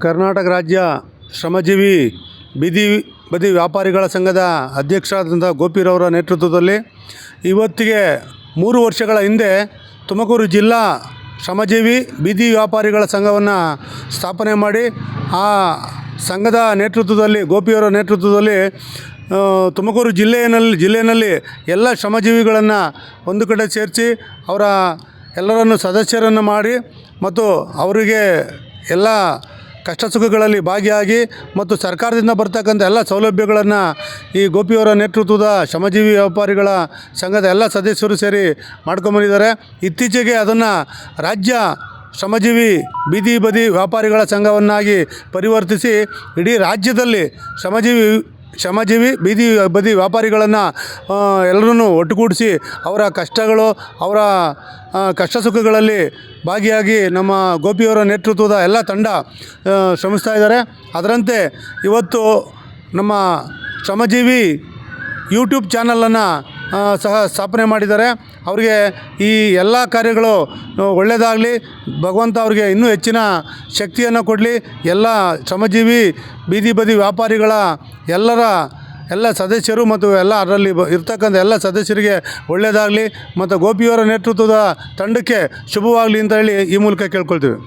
ಕರ್ನಾಟಕ ರಾಜ್ಯ ಶ್ರಮಜೀವಿ ಬೀದಿ, ಬದಿ ವ್ಯಾಪಾರಿಗಳ ಸಂಘದ ಅಧ್ಯಕ್ಷರಾದಂಥ ಗೋಪಿರವರ ನೇತೃತ್ವದಲ್ಲಿ ಇವತ್ತಿಗೆ ಮೂರು ವರ್ಷಗಳ ಹಿಂದೆ ತುಮಕೂರು ಜಿಲ್ಲಾ ಶ್ರಮಜೀವಿ ಬೀದಿ ವ್ಯಾಪಾರಿಗಳ ಸಂಘವನ್ನು ಸ್ಥಾಪನೆ ಮಾಡಿ ಆ ಸಂಘದ ನೇತೃತ್ವದಲ್ಲಿ ಗೋಪಿಯವರ ನೇತೃತ್ವದಲ್ಲಿ ತುಮಕೂರು ಜಿಲ್ಲೆಯಲ್ಲಿ ಜಿಲ್ಲೆಯಲ್ಲಿ ಎಲ್ಲ ಶ್ರಮಜೀವಿಗಳನ್ನು ಒಂದು ಕಡೆ ಸೇರಿಸಿ ಅವರ ಎಲ್ಲರನ್ನು ಸದಸ್ಯರನ್ನು ಮಾಡಿ ಮತ್ತು ಅವರಿಗೆ ಎಲ್ಲ ಕಷ್ಟ ಸುಖಗಳಲ್ಲಿ ಭಾಗಿಯಾಗಿ ಮತ್ತು ಸರ್ಕಾರದಿಂದ ಬರ್ತಕ್ಕಂಥ ಎಲ್ಲ ಸೌಲಭ್ಯಗಳನ್ನು ಈ ಗೋಪಿಯವರ ನೇತೃತ್ವದ ಶ್ರಮಜೀವಿ ವ್ಯಾಪಾರಿಗಳ ಸಂಘದ ಎಲ್ಲ ಸದಸ್ಯರು ಸೇರಿ ಮಾಡ್ಕೊಂಬಂದಿದ್ದಾರೆ. ಇತ್ತೀಚೆಗೆ ಅದನ್ನು ರಾಜ್ಯ ಶ್ರಮಜೀವಿ ಬೀದಿ ಬದಿ ವ್ಯಾಪಾರಿಗಳ ಸಂಘವನ್ನಾಗಿ ಪರಿವರ್ತಿಸಿ ಇಡೀ ರಾಜ್ಯದಲ್ಲಿ ಶ್ರಮಜೀವಿ ಶ್ರಮಜೀವಿ ಬೀದಿ, ಬದಿ ವ್ಯಾಪಾರಿಗಳನ್ನು ಎಲ್ಲರನ್ನೂ ಒಟ್ಟುಗೂಡಿಸಿ ಅವರ ಕಷ್ಟಗಳು, ಅವರ ಕಷ್ಟ ಸುಖಗಳಲ್ಲಿ ಭಾಗಿಯಾಗಿ ನಮ್ಮ ಗೋಪಿಯವರ ನೇತೃತ್ವದ ಎಲ್ಲ ತಂಡ ಶ್ರಮಿಸ್ತಾ ಇದ್ದಾರೆ. ಅದರಂತೆ ಇವತ್ತು ನಮ್ಮ ಶ್ರಮಜೀವಿ ಯೂಟ್ಯೂಬ್ ಚಾನಲನ್ನು ಸಹ ಸ್ಥಾಪನೆ ಮಾಡಿದ್ದಾರೆ. ಅವರಿಗೆ ಈ ಎಲ್ಲ ಕಾರ್ಯಗಳು ಒಳ್ಳೆಯದಾಗಲಿ ಭಗವಂತ ಅವರಿಗೆ ಇನ್ನೂ ಹೆಚ್ಚಿನ ಶಕ್ತಿಯನ್ನು ಕೊಡಲಿ. ಎಲ್ಲ ಶ್ರಮಜೀವಿ, ಬೀದಿ ಬದಿ ವ್ಯಾಪಾರಿಗಳ ಎಲ್ಲರ, ಎಲ್ಲ ಸದಸ್ಯರು ಮತ್ತು ಎಲ್ಲ ಅದರಲ್ಲಿ ಇರ್ತಕ್ಕಂಥ ಎಲ್ಲ ಸದಸ್ಯರಿಗೆ ಒಳ್ಳೆಯದಾಗಲಿ ಮತ್ತು ಗೋಪಿಯವರ ನೇತೃತ್ವದ ತಂಡಕ್ಕೆ ಶುಭವಾಗಲಿ ಅಂತ ಹೇಳಿ ಈ ಮೂಲಕ ಕೇಳ್ಕೊಳ್ತೀವಿ.